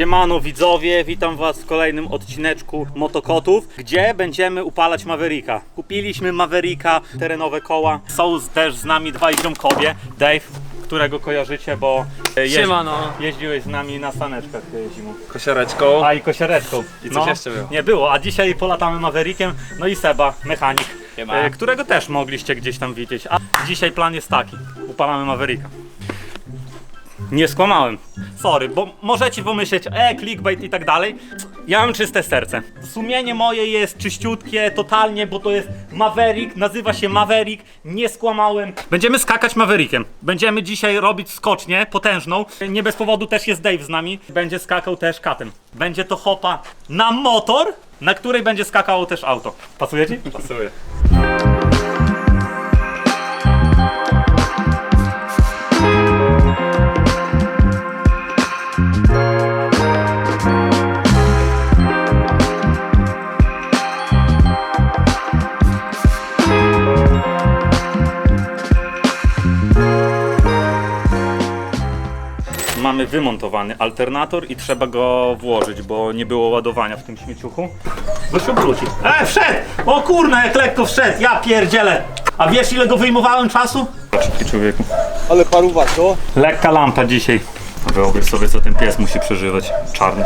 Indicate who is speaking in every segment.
Speaker 1: Siemano widzowie, witam was w kolejnym odcineczku Motokotów, gdzie będziemy upalać Mavericka. Kupiliśmy Mavericka, terenowe koła. Są też z nami dwaj ziomkowie. Dave, którego kojarzycie, bo e, jeździ-
Speaker 2: Siemano.
Speaker 1: jeździłeś z nami na saneczkach e, zimą.
Speaker 2: Kosiareczką.
Speaker 1: A i kosiareczką.
Speaker 2: I coś jeszcze było?
Speaker 1: Nie było, a dzisiaj polatamy Maverickiem, no i Seba, mechanik,
Speaker 2: Siema.
Speaker 1: e, którego też mogliście gdzieś tam widzieć. A dzisiaj plan jest taki, upalamy Mavericka. Nie skłamałem. Sorry, bo możecie pomyśleć, e, clickbait i tak dalej. Ja mam czyste serce. Sumienie moje jest czyściutkie, totalnie, bo to jest Maverick, nazywa się Maverick, nie skłamałem. Będziemy skakać Maverickiem. Będziemy dzisiaj robić skocznię potężną. Nie bez powodu też jest Dave z nami. Będzie skakał też katem. Będzie to hopa na motor, na której będzie skakało też auto. Pasuje ci?
Speaker 2: Pasuje.
Speaker 1: Wymontowany alternator i trzeba go włożyć, bo nie było ładowania w tym śmieciuchu. Się obróci. E, wszedł! O kurna, jak lekko wszedł, ja pierdzielę! A wiesz ile go wyjmowałem czasu? Szybki człowieku.
Speaker 3: Ale paruwa to?
Speaker 1: Lekka lampa dzisiaj. Wyobraź sobie, co ten pies musi przeżywać. Czarny.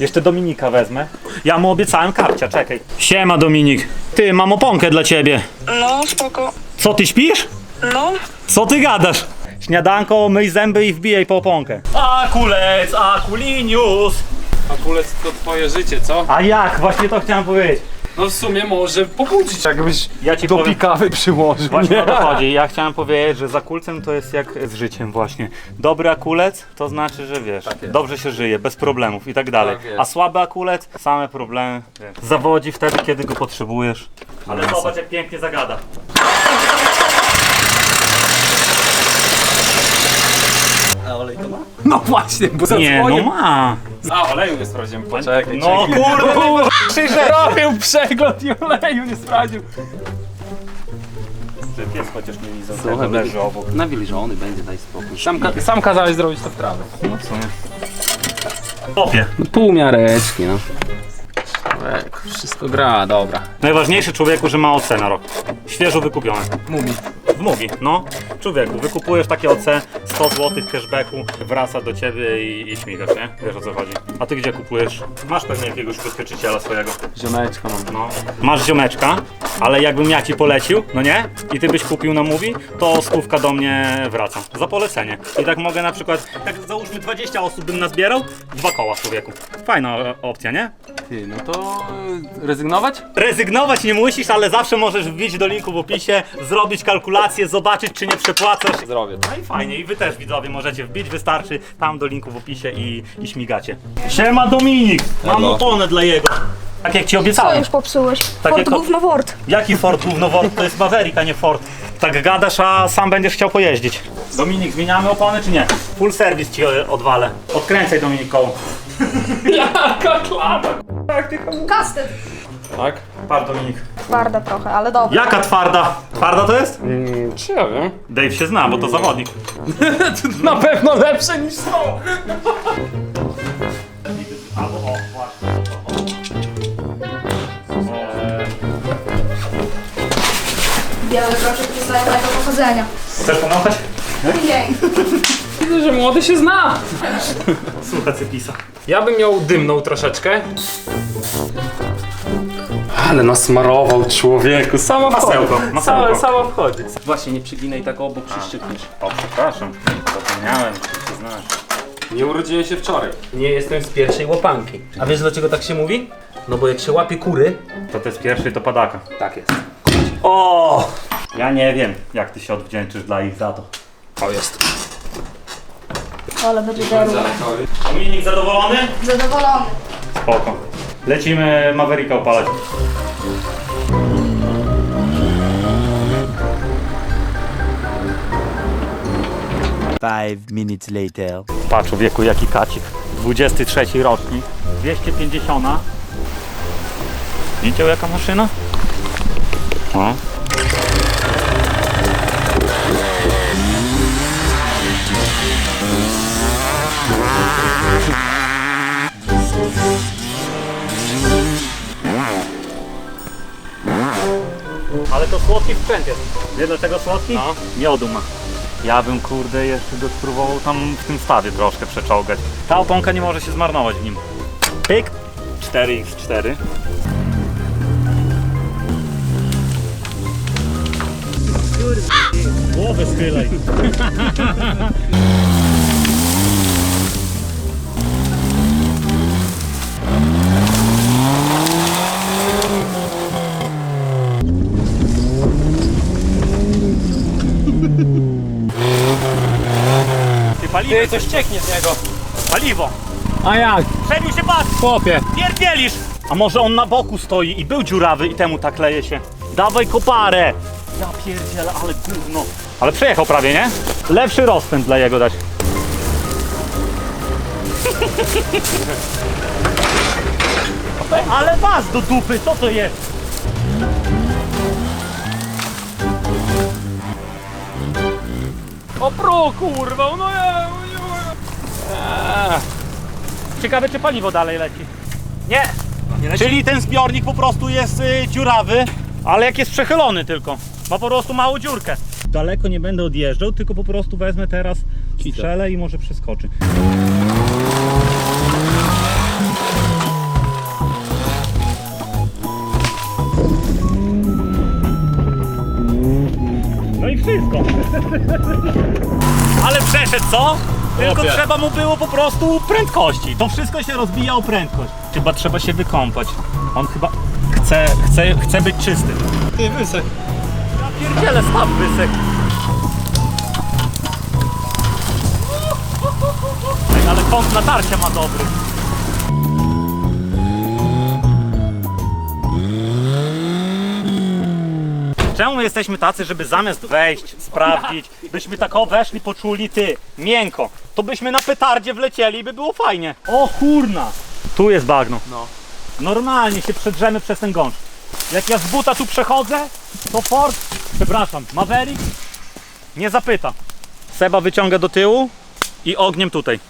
Speaker 1: Jeszcze Dominika wezmę. Ja mu obiecałem kapcia, czekaj. Siema Dominik. Ty, mam oponkę dla ciebie.
Speaker 4: No, spoko.
Speaker 1: Co, ty śpisz?
Speaker 4: No,
Speaker 1: Co ty gadasz? Śniadanko, myj zęby i wbijaj po oponkę. Akulec, akulinius.
Speaker 2: A kulec to twoje życie, co?
Speaker 1: A jak? Właśnie to chciałem powiedzieć.
Speaker 2: No w sumie może pobudzić, jakbyś
Speaker 1: Ja ci
Speaker 2: do
Speaker 1: powiem-
Speaker 2: pikawy przyłożył.
Speaker 1: Właśnie o to chodzi. Ja chciałem powiedzieć, że za kulcem to jest jak z życiem właśnie. Dobry akulec to znaczy, że wiesz,
Speaker 2: Tak jest.
Speaker 1: dobrze się żyje, bez problemów i tak dalej.
Speaker 2: Tak jest.
Speaker 1: A słaby akulec, same problemy. Zawodzi wtedy, kiedy go potrzebujesz. Ale zobacz jak pięknie zagada.
Speaker 2: No właśnie, bo
Speaker 1: Nie, no ma.
Speaker 2: A, oleju nie sprawdziłem. Poczekaj,
Speaker 1: No kurde,
Speaker 2: Robił przegląd i oleju nie sprawdził.
Speaker 1: Że pies chociaż nie
Speaker 5: Słuchaj,
Speaker 1: tego leży obok.
Speaker 5: Nawilżony będzie, daj spokój.
Speaker 2: Sam, ka- sam kazałeś zrobić to w trawę.
Speaker 1: No w sumie. Popie.
Speaker 5: No pół miareczki, no. Człowiek, wszystko gra, dobra.
Speaker 1: Najważniejsze człowieku, że ma OC na rok. Świeżo wykupione.
Speaker 2: Mówi.
Speaker 1: Mugi, no. Człowieku, wykupujesz takie OC, 100 zł cashbacku, wraca do ciebie i, i śmigasz, nie? Wiesz o co chodzi. A ty gdzie kupujesz? Masz pewnie jakiegoś ubezpieczyciela swojego.
Speaker 2: Ziomeczka mam.
Speaker 1: No. Masz ziomeczka, ale jakbym ja ci polecił, no nie? I ty byś kupił na Mugi, to stówka do mnie wraca. Za polecenie. I tak mogę na przykład, tak załóżmy 20 osób bym nazbierał, dwa koła człowieku. Fajna e, opcja, nie?
Speaker 2: Ty, no to y, rezygnować?
Speaker 1: Rezygnować nie musisz, ale zawsze możesz wbić do linku w opisie, zrobić kalkulację, zobaczyć czy nie przepłacasz.
Speaker 2: Zrobię.
Speaker 1: No i fajnie, i wy też widzowie możecie wbić, wystarczy tam do linku w opisie i, i śmigacie. Siema Dominik, mam
Speaker 2: Elo.
Speaker 1: oponę dla jego. Tak jak ci
Speaker 6: Co
Speaker 1: obiecałem.
Speaker 6: już popsułeś?
Speaker 1: Takie
Speaker 6: Ford
Speaker 1: ko-
Speaker 6: gówno Ford.
Speaker 1: Jaki Ford główno Ford? To jest Maverick, a nie Ford. Tak gadasz, a sam będziesz chciał pojeździć. Dominik, zmieniamy opony czy nie? Full service ci e, odwalę. Odkręcaj Dominik koło.
Speaker 2: Jaka klata!
Speaker 6: Kastet.
Speaker 2: Tak?
Speaker 1: Par Dominik.
Speaker 6: Twarda trochę, ale dobra.
Speaker 1: Jaka twarda? Twarda to jest?
Speaker 2: Mm, czy ja wiem?
Speaker 1: Dave się zna, bo to zawodnik.
Speaker 2: Na pewno lepsze niż to!
Speaker 6: Biały proszek znajomego pochodzenia.
Speaker 1: Chcesz pomachać?
Speaker 6: Dzień.
Speaker 2: Widzę, że młody się zna.
Speaker 1: Słuchaj cypisa.
Speaker 2: Ja bym miał dymną troszeczkę.
Speaker 5: Ale nasmarował człowieku, sama
Speaker 1: Masełko, masełko.
Speaker 5: Sama, sama wchodzi. Właśnie, nie przyginaj tak obok, przyszczypniesz.
Speaker 1: O, przepraszam. Zapomniałem, że ty znasz.
Speaker 2: Nie urodziłem się wczoraj.
Speaker 5: Nie jestem z pierwszej łapanki. A wiesz dlaczego tak się mówi? No bo jak się łapie kury...
Speaker 1: To to jest pierwszy to padaka.
Speaker 5: Tak jest.
Speaker 1: O! Ja nie wiem, jak ty się odwdzięczysz dla ich za to.
Speaker 2: O, jest.
Speaker 6: Ale będzie derło.
Speaker 1: Dominik zadowolony?
Speaker 6: Zadowolony.
Speaker 1: Spoko. Lecimy Mavericka opalać.
Speaker 3: Five minutes later.
Speaker 1: Patrz człowieku, jaki kacik. 23 rocznik. 250. Widział jaka maszyna? No. Ale to słodki sprzęt jest. Wiesz dlaczego słodki?
Speaker 2: No.
Speaker 1: Miodu ma. Ja bym kurde jeszcze go spróbował tam w tym stawie troszkę przeczołgać. Ta oponka nie może się zmarnować w nim. Pyk 4x4. Głowę schylaj. Ty paliwo,
Speaker 2: Ty, coś cieknie z niego.
Speaker 1: paliwo.
Speaker 2: A jak?
Speaker 1: Przebił się pas.
Speaker 2: Chłopie.
Speaker 1: Pierdzielisz! A może on na boku stoi i był dziurawy i temu tak leje się. Dawaj koparę! Ja pierdzielę, ale gówno. Ale przejechał prawie, nie? Lepszy rozpęd dla jego dać. Ale was do dupy, co to jest?
Speaker 2: O pro, kurwa, no ja...
Speaker 1: Ciekawe, czy paliwo dalej leci. Nie! Czyli ten zbiornik po prostu jest y, dziurawy, ale jak jest przechylony tylko. Ma po prostu małą dziurkę. Daleko nie będę odjeżdżał, tylko po prostu wezmę teraz strzelę i może przeskoczy. No i wszystko. Ale przeszedł, co? Tylko
Speaker 2: Chłopie.
Speaker 1: trzeba mu było po prostu prędkości. To wszystko się rozbija o prędkość. Chyba trzeba się wykąpać. On chyba chce, chce, chce być czysty.
Speaker 2: Ty, wysek.
Speaker 1: Ja pierdzielę staw wysek. Ej, ale kąt natarcia ma dobry. Czemu my jesteśmy tacy, żeby zamiast wejść, sprawdzić, byśmy tak o weszli, poczuli ty, miękko, to byśmy na petardzie wlecieli i by było fajnie. O kurna! Tu jest bagno.
Speaker 2: No.
Speaker 1: Normalnie się przedrzemy przez ten gąszcz. Jak ja z buta tu przechodzę, to Ford, przepraszam, Maverick nie zapyta. Seba wyciąga do tyłu i ogniem tutaj.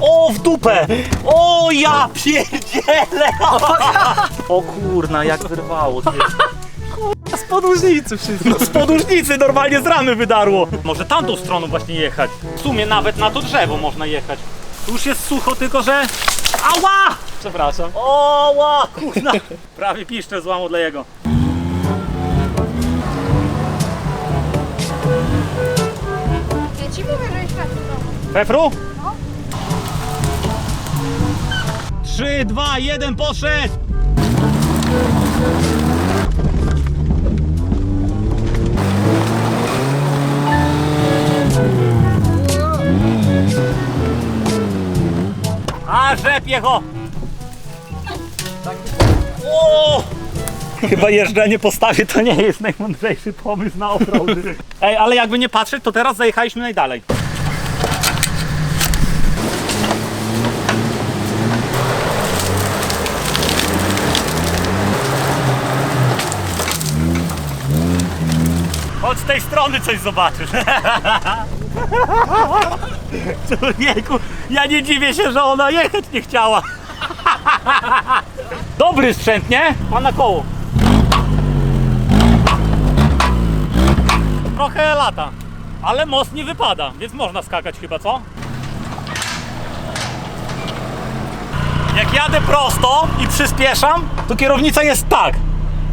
Speaker 1: O, w dupę! O, ja pierdzielę! O kurna, jak wyrwało. Ty.
Speaker 2: Z podłużnicy wszystko.
Speaker 1: No z podróżnicy normalnie z ramy wydarło. Może tamtą stroną właśnie jechać. W sumie nawet na to drzewo można jechać. Tu już jest sucho, tylko że... Ała!
Speaker 2: Przepraszam.
Speaker 1: Oła, kurna! Prawie piszcze złamał dla jego.
Speaker 6: Ja ci mówię, że jeszcze
Speaker 1: Pefru? No. 3, 2, 1, poszedł! A, rzepie go! O! Chyba jeżdżenie po stawie to nie jest najmądrzejszy pomysł na offroady. Ej, ale jakby nie patrzeć, to teraz zajechaliśmy najdalej. Z tej strony coś zobaczysz. Człowieku, ja nie dziwię się, że ona jechać nie chciała. Dobry sprzęt, nie? Pan na koło. Trochę lata, ale most nie wypada, więc można skakać chyba, co? Jak jadę prosto i przyspieszam, to kierownica jest tak.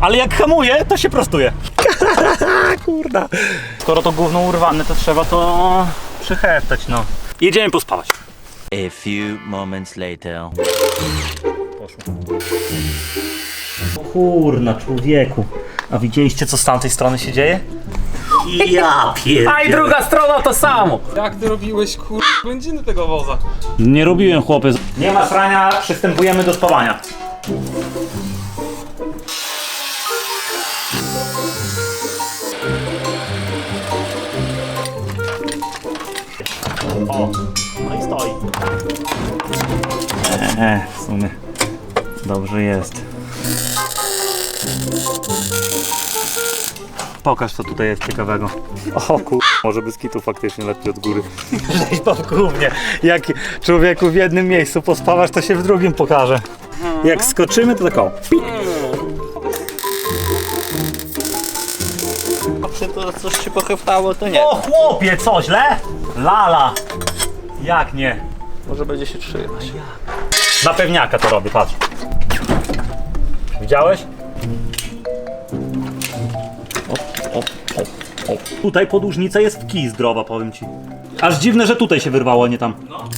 Speaker 1: Ale jak hamuję, to się prostuje. Kurda. Skoro to gówno urwane, to trzeba to przyheftać, no. Jedziemy pospawać.
Speaker 3: A few moments later.
Speaker 1: Poszło. Kurna, człowieku. A widzieliście, co z tamtej strony się dzieje? Ja pierdolę.
Speaker 5: A i druga strona to samo.
Speaker 2: Jak ty robiłeś, kur... benziny tego woza?
Speaker 1: Nie robiłem, chłopy. Nie ma srania, przystępujemy do spawania. O, no i stoi. Eee, w sumie dobrze jest. Pokaż co tutaj jest ciekawego. O kur... może bez kitu faktycznie lepiej od góry. Rzeźba w gównie. Jak człowieku w jednym miejscu pospawasz, to się w drugim pokaże. Jak skoczymy, to tak o.
Speaker 4: Czy to coś się pochwytało, to nie.
Speaker 1: O chłopie, co źle? Lala. Jak nie?
Speaker 4: Może będzie się trzymać.
Speaker 1: Na pewniaka to robię, patrz. Widziałeś? O, o, o, o. Tutaj podłużnica jest w kij zdrowa, powiem ci. Aż dziwne, że tutaj się wyrwało, a nie tam. No.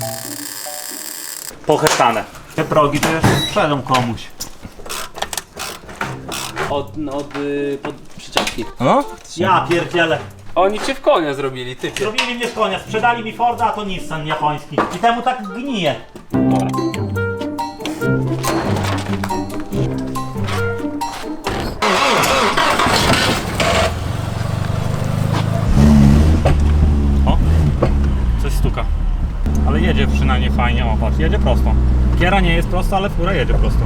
Speaker 1: Pochestane. Te progi to jeszcze sprzedam komuś.
Speaker 5: Od, od y, pod przyczepki.
Speaker 1: Ja pierdzielę.
Speaker 2: Oni cię w konia zrobili, ty.
Speaker 1: Zrobili mnie z konia, sprzedali mi Forda, a to Nissan japoński. I temu tak gnije. O, coś stuka. Ale jedzie przynajmniej fajnie, o patrz, jedzie prosto. Kiera nie jest prosta, ale fura jedzie prosto.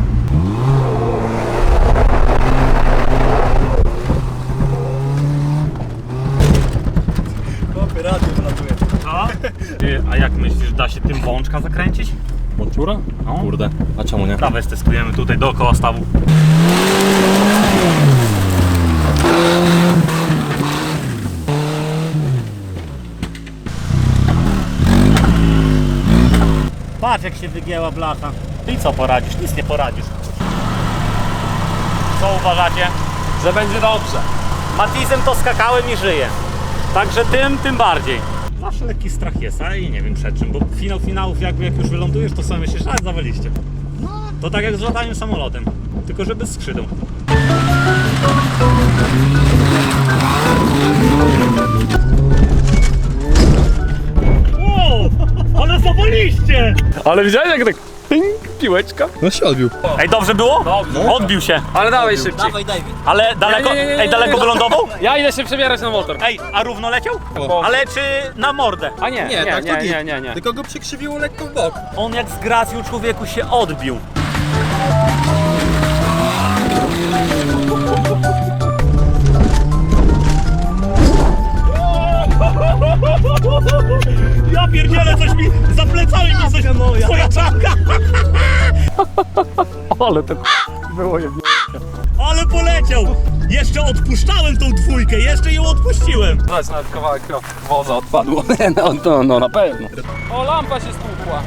Speaker 1: Co? Ty, a jak myślisz, da się tym bączka zakręcić?
Speaker 4: Moczura?
Speaker 1: No.
Speaker 4: Kurde, a czemu nie?
Speaker 1: Dawaj, testujemy tutaj dookoła stawu. Patrz jak się wygięła blacha. I co poradzisz? Nic nie poradzisz. Co uważacie?
Speaker 2: Że będzie dobrze.
Speaker 1: Matizem to skakałem i żyję. Także tym, tym bardziej. Zawsze lekki strach jest, ale i nie wiem przed czym, bo finał finałów jakby jak już wylądujesz, to sobie myślisz, a zawaliście. To tak jak z lataniem samolotem, tylko że bez skrzydeł. Wow, ale zawaliście!
Speaker 2: Ale widziałeś jak tak ping, piłeczka?
Speaker 4: No się odbił.
Speaker 1: Ej, dobrze było?
Speaker 2: Dobrze.
Speaker 1: Odbił się.
Speaker 2: Ale dawaj szybciej.
Speaker 4: Dawaj, David.
Speaker 1: Ale daleko,
Speaker 2: nie, nie, nie,
Speaker 1: ej, daleko
Speaker 2: nie.
Speaker 1: wylądował?
Speaker 2: Ja idę się przebierać na motor.
Speaker 1: Ej, a równo leciał?
Speaker 2: O.
Speaker 1: Ale czy na mordę?
Speaker 2: A nie, nie, nie,
Speaker 4: tak to
Speaker 2: nie,
Speaker 4: git.
Speaker 2: nie, nie, nie.
Speaker 4: Tylko go przykrzywiło lekko w bok.
Speaker 1: On jak z gracją człowieku się odbił. Ja pierdzielę, coś mi za plecami mi coś, twoja czapka.
Speaker 2: Ale to było jedno.
Speaker 1: Ale poleciał. Jeszcze odpuszczałem tą dwójkę, jeszcze ją odpuściłem.
Speaker 2: Zobacz, nawet kawałek woza odpadło. No, no, no na pewno. O, lampa się stłukła.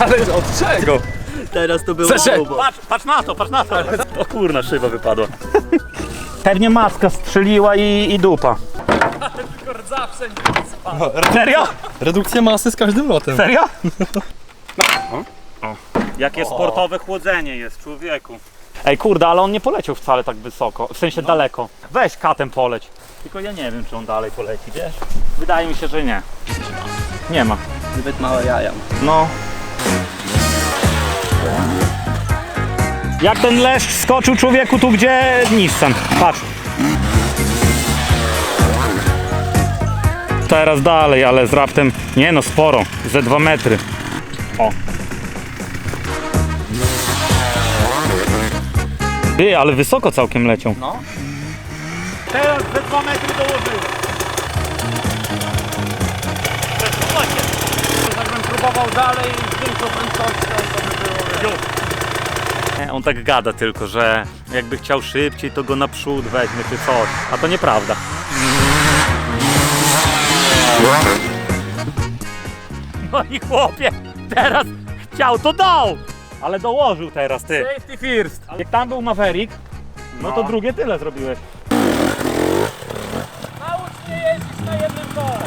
Speaker 2: Ale od czego?
Speaker 4: Teraz to było
Speaker 2: Zaszedł.
Speaker 4: obo.
Speaker 1: Patrz, patrz na to, patrz na to. O kurna, szyba wypadła. Pewnie maska strzeliła i, i dupa.
Speaker 2: Zawsze
Speaker 1: Serio?
Speaker 4: Redukcja masy z każdym lotem.
Speaker 1: Serio? O. Jakie sportowe chłodzenie jest, człowieku. Ej, kurde, ale on nie poleciał wcale tak wysoko, w sensie daleko. Weź katem poleć. Tylko ja nie wiem, czy on dalej poleci, wiesz? Wydaje mi się, że nie. Nie ma.
Speaker 4: Zbyt małe jaja.
Speaker 1: No. Jak ten leszcz skoczył człowieku tu, gdzie Nissan. Patrz. Teraz dalej, ale z raptem, nie no, sporo. Ze 2 metry. O. Ty, ale wysoko całkiem leciał.
Speaker 2: No.
Speaker 1: Teraz ze 2 metry dołożyłem.
Speaker 2: Jakbym próbował dalej z większą prędkością, to by było...
Speaker 1: Nie, On tak gada tylko, że jakby chciał szybciej, to go naprzód weźmie czy coś. A to nieprawda. No i chłopie, teraz chciał, to dał! Ale dołożył teraz ty.
Speaker 2: Safety first.
Speaker 1: Jak tam był Maverick, no to drugie tyle zrobiłeś.
Speaker 2: Naucz mnie jeździć na jednym kole.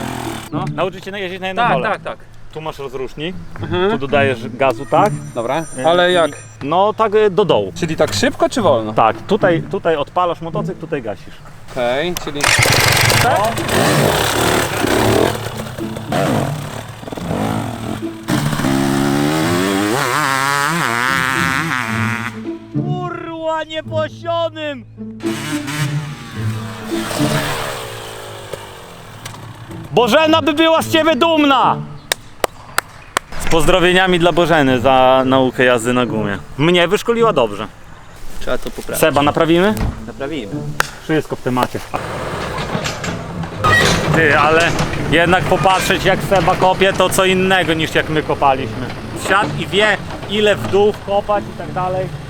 Speaker 1: No. Nauczyć się jeździć na jednym
Speaker 2: Tak,
Speaker 1: kole.
Speaker 2: tak, tak.
Speaker 1: Tu masz rozrusznik, tu dodajesz gazu tak.
Speaker 2: Dobra, ale jak?
Speaker 1: No tak y, do dołu.
Speaker 2: Czyli tak szybko czy wolno?
Speaker 1: Tak, tutaj, tutaj odpalasz motocykl, tutaj gasisz.
Speaker 2: Okej, czyli...
Speaker 1: Kurwa nieposionym! Bożena by była z ciebie dumna! Z pozdrowieniami dla Bożeny za naukę jazdy na gumie. Mnie wyszkoliła dobrze.
Speaker 4: Trzeba to poprawić.
Speaker 1: Seba, naprawimy?
Speaker 4: Naprawimy.
Speaker 1: wszystko w temacie. Ty, ale jednak popatrzeć jak Seba kopie to co innego niż jak my kopaliśmy. Siadł i wie ile w dół kopać i tak dalej.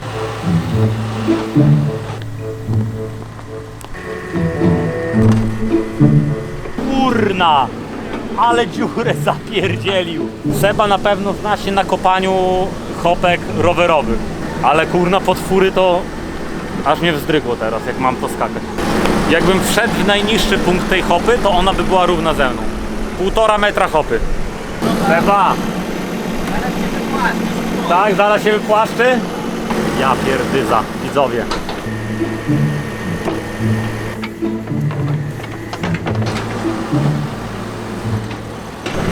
Speaker 1: Kurna! Ale dziurę zapierdzielił. Seba na pewno zna się na kopaniu hopek rowerowych. Ale kurna potwóry to aż mnie wzdrygło teraz, jak mam to skakać. Jakbym wszedł w najniższy punkt tej hopy, to ona by była równa ze mną. Półtora metra hopy. Seba! Tak, zaraz się wypłaszczy? Ja pierdyza, widzowie.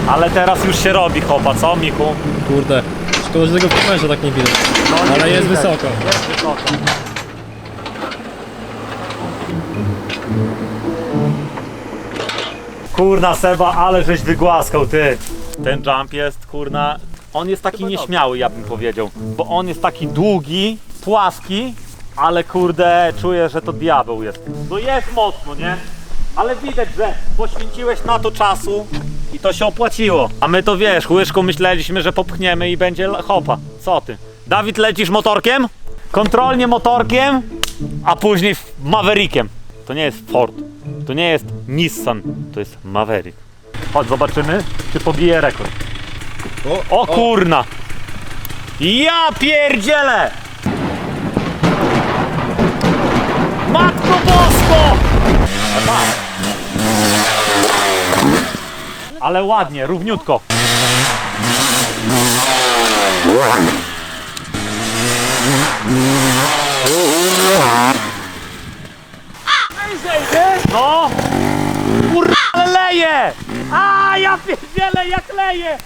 Speaker 1: Ale teraz już się robi hopa, co Miku?
Speaker 4: Kurde. Szkoda, że tego w kamerze tak nie widać.
Speaker 1: No,
Speaker 4: Ale
Speaker 1: nie
Speaker 4: jest
Speaker 1: widać.
Speaker 4: wysoko.
Speaker 1: Jest wysoko. Kurna Seba, ale żeś wygłaskał ty. Ten jump jest kurna. On jest taki nieśmiały, ja bym powiedział. Bo on jest taki długi, płaski, ale kurde, czuję, że to diabeł jest. No jest mocno, nie? Ale widać, że poświęciłeś na to czasu i to się opłaciło. A my to wiesz, łyżką myśleliśmy, że popchniemy i będzie hopa. Co ty? Dawid, lecisz motorkiem? Kontrolnie motorkiem, a później Maverickiem. To nie jest Ford, to nie jest Nissan, to jest Maverick. Chodź, zobaczymy, czy pobije rekord. O, kurna! Ja pierdzielę! Matko Bosko! Ale ładnie, równiutko. No! Kurwa, leje! A, ja pierdzielę, jak leje!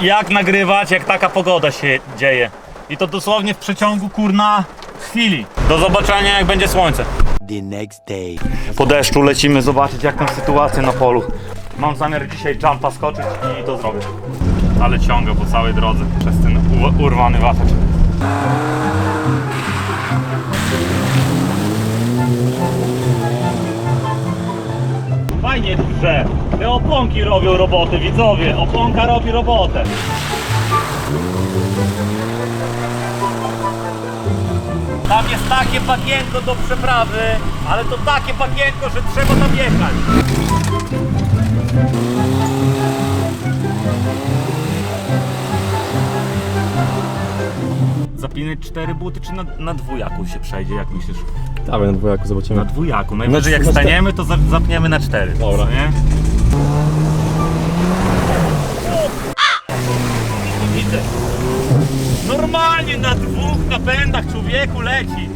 Speaker 1: Jak nagrywać, jak taka pogoda się dzieje? I to dosłownie w przeciągu, kurna, chwili. Do zobaczenia, jak będzie słońce.
Speaker 3: The next day.
Speaker 1: Po deszczu lecimy zobaczyć jak tam sytuacja na polu. Mam zamiar dzisiaj jumpa skoczyć i to zrobię. Ale ciągę po całej drodze przez ten urwany wachacz. Fajnie że te oponki robią robotę, widzowie. Oponka robi robotę. Tam jest takie bagienko do przeprawy, ale to takie bagienko, że trzeba tam jechać. Zapinać cztery buty, czy na, na dwójaku się przejdzie, jak myślisz?
Speaker 4: Dawaj na dwojaku,
Speaker 1: Na
Speaker 4: zobaczymy.
Speaker 1: dwójaku. Najwyżej jak
Speaker 4: na
Speaker 1: staniemy, to za- zapniemy na cztery.
Speaker 4: Dobra.
Speaker 1: Nie? Normalnie na dwóch napędach człowieku leci.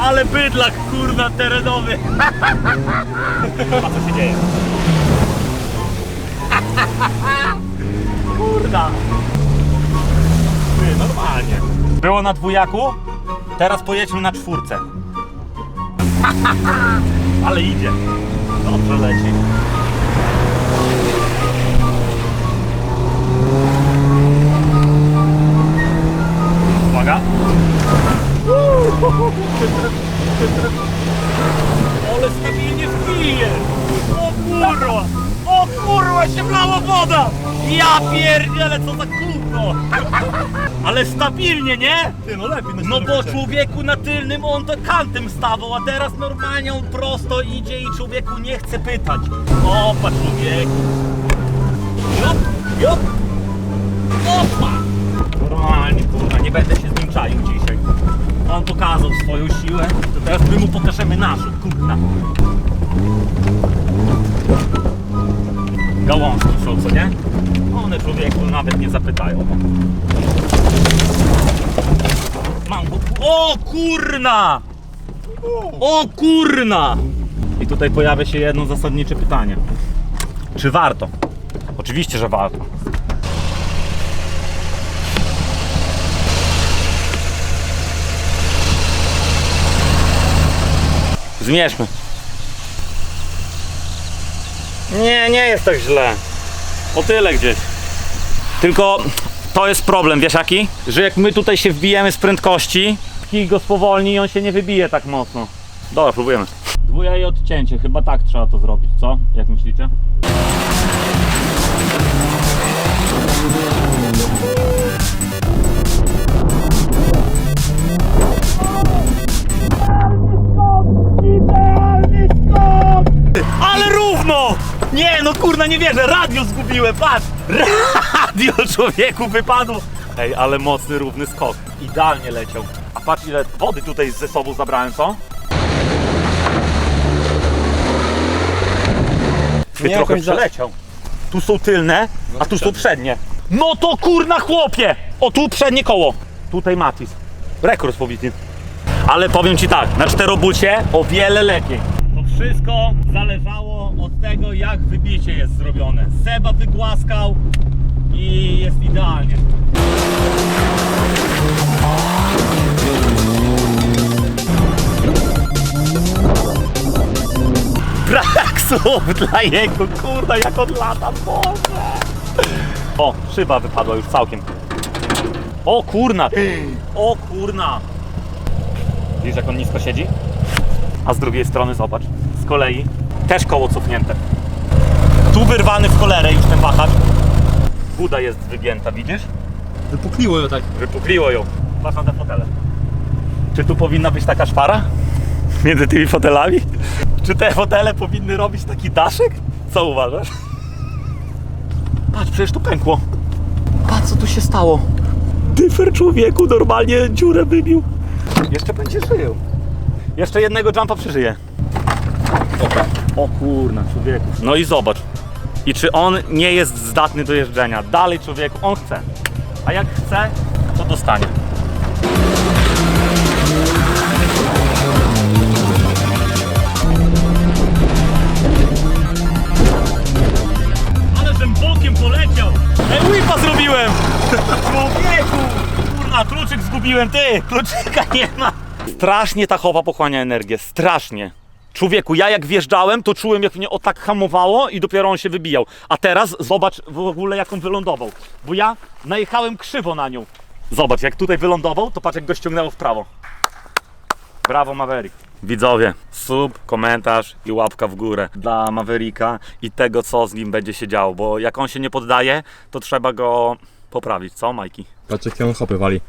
Speaker 1: Ale bydlak kurna terenowy. A co się dzieje? Kurda. Ty, normalnie. Było na dwójaku, teraz pojedźmy na czwórce. Ale idzie. Dobrze leci. Uwaga. Ale stabilnie wbije. O kurwa. O kurwa się wlała woda. Ja pierdzielę, co za gówno. Ale stabilnie, nie?
Speaker 4: Ty, no lepiej na
Speaker 1: No bo człowieku na tylnym on to kantem stawał, a teraz normalnie on prosto idzie i człowieku nie chce pytać. Opa człowieku. Jop, jop. Swoją siłę, to teraz my mu pokażemy naszą, kurna. Gałązki są, co nie? One człowieku nawet nie zapytają. Mam go. O kurna! O kurna! I tutaj pojawia się jedno zasadnicze pytanie. Czy warto? Oczywiście, że warto. Zmierzmy. Nie, nie jest tak źle. O tyle gdzieś. Tylko to jest problem, wiesz jaki? Że jak my tutaj się wbijemy z prędkości, kij go spowolni i on się nie wybije tak mocno. Dobra, próbujemy. Wuja i odcięcie, chyba tak trzeba to zrobić, co? Jak myślicie? Nie, no kurna, nie wierzę, radio zgubiłem, patrz! Radio człowieku wypadło! Ej, ale mocny, równy skok. Idealnie leciał. A patrz ile wody tutaj ze sobą zabrałem, co? Ty
Speaker 4: Nie,
Speaker 1: trochę
Speaker 4: jakąś za-
Speaker 1: przeleciał. Tu są tylne, a tu są przednie. No to kurna chłopie! O tu przednie koło. Tutaj Matis. Rekord pobity. Ale powiem ci tak, na czterobucie o wiele lepiej. Wszystko zależało od tego, jak wybicie jest zrobione. Seba wygłaskał i jest idealnie. Brak słów dla jego, kurna, jak on lata, Boże! O, szyba wypadła już całkiem. O kurna! O kurna! Widzisz jak on nisko siedzi? A z drugiej strony zobacz, kolei też koło cofnięte. Tu wyrwany w cholerę już ten wahacz. Buda jest wygięta, widzisz?
Speaker 4: Wypukliło ją tak.
Speaker 1: Wypukliło ją. Patrz na te fotele. Czy tu powinna być taka szpara? Między tymi fotelami? Czy te fotele powinny robić taki daszek? Co uważasz? Patrz, przecież tu pękło. Patrz, co tu się stało. Dyfer człowieku normalnie dziurę wybił. Jeszcze będzie żył. Jeszcze jednego jumpa przeżyje. O kurna, człowieku. No i zobacz. I czy on nie jest zdatny do jeżdżenia? Dalej człowieku, on chce. A jak chce, to dostanie. Ale żem bokiem poleciał! Ej, whipa zrobiłem! Człowieku! Kurna, kluczyk zgubiłem, ty! Kluczyka nie ma! Strasznie ta chowa pochłania energię, strasznie. Człowieku, ja jak wjeżdżałem, to czułem jak mnie o tak hamowało i dopiero on się wybijał. A teraz zobacz w ogóle jak on wylądował. Bo ja najechałem krzywo na nią. Zobacz, jak tutaj wylądował, to patrz jak go ściągnęło w prawo. Brawo Maverick. Widzowie, sub, komentarz i łapka w górę dla Mavericka i tego, co z nim będzie się działo, bo jak on się nie poddaje, to trzeba go poprawić, co Majki?
Speaker 4: Patrz jakie on hopy wali.